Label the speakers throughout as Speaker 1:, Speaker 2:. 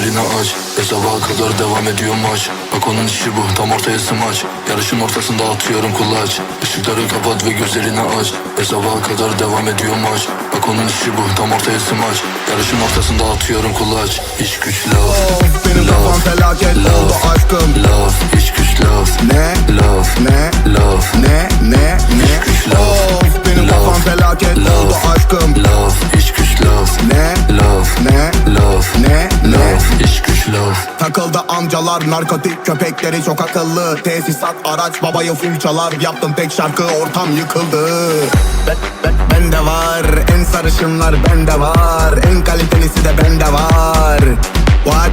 Speaker 1: gözlerini aç Ve sabaha kadar devam ediyor maç. Bak onun işi bu tam ortaya smaç. Yarışın ortasında atıyorum kulaç. Işıkları kapat ve gözlerini aç. Ve sabaha kadar devam ediyor maç. Bak onun işi bu tam ortaya smaç. Yarışın ortasında atıyorum kulaç. İş güç laf
Speaker 2: Of benim kafam felaket oldu aşkım.
Speaker 1: Laf iş güç laf? Laf.
Speaker 2: Ne? Amcalar narkotik köpekleri çok akıllı. Tesisat araç babayı full çalar Yaptım tek şarkı ortam yıkıldı. Ben, ben, Bende var en sarışınlar bende var. En kalitelisi de bende var. What?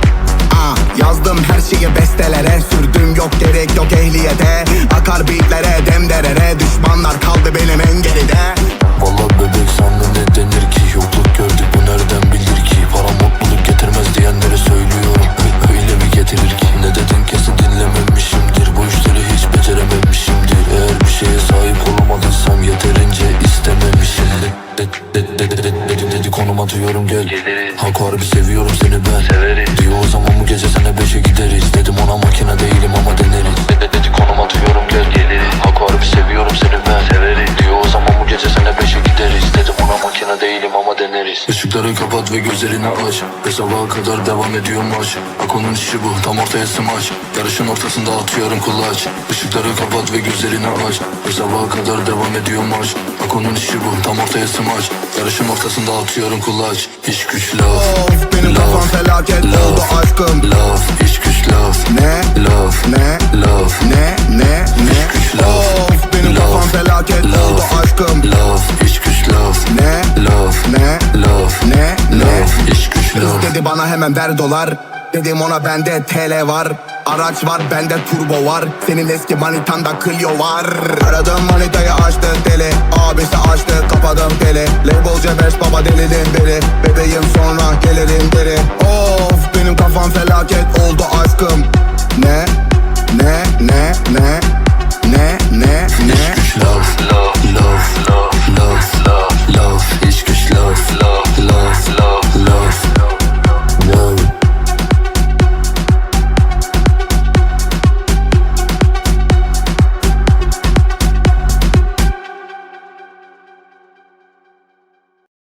Speaker 2: Ah, yazdım her şeyi bestelere. Sürdüm yok gerek yok ehliyete. Akar beatlere demderere. Düşmanlar kaldı benim en geride.
Speaker 1: Valla bebek sana dedi atıyorum gel Hak harbi seviyorum seni ben. Diyor o zaman bu gece sene beşe gideriz. Dedim ona makine değilim ama deneriz. De, de, dedi konum atıyorum gel. Hak harbi seviyorum seni ben. Diyor o zaman bu gece sene beşe gideriz. Dedim ona makine değilim ama deneriz. Işıkları kapat ve gözlerini aç Ve sabaha kadar devam ediyor maç Bak onun işi bu tam ortaya smaç Yarışın ortasında atıyorum kulaç. Işıkları kapat ve gözlerini aç Ve sabaha kadar devam ediyor maç Bak onun işi bu tam ortaya smaç Yarışın ortasında atıyorum kulaç İş güç laf
Speaker 2: Of benim
Speaker 1: Laf.
Speaker 2: kafam felaket
Speaker 1: Laf.
Speaker 2: oldu aşkım
Speaker 1: Laf iş güç laf
Speaker 2: Ne?
Speaker 1: Laf
Speaker 2: Ne?
Speaker 1: Laf
Speaker 2: Ne? Ne? Ne?
Speaker 1: güç laf.
Speaker 2: Of benim
Speaker 1: Laf.
Speaker 2: kafam felaket
Speaker 1: Laf.
Speaker 2: oldu aşkım
Speaker 1: Laf iş güç laf
Speaker 2: Ne?
Speaker 1: Laf
Speaker 2: Ne?
Speaker 1: Laf
Speaker 2: Ne? Ne?
Speaker 1: İş güç laf
Speaker 2: Dedi bana hemen ver dolar Dedim ona bende TL var Araç var bende turbo var Senin eski manitanda Clio var Aradım manitayı açtı deli beni Labelce vers baba delinin biri Bebeğim sonra gelirim geri. Of benim kafam felaket oldu aşkım. Ne?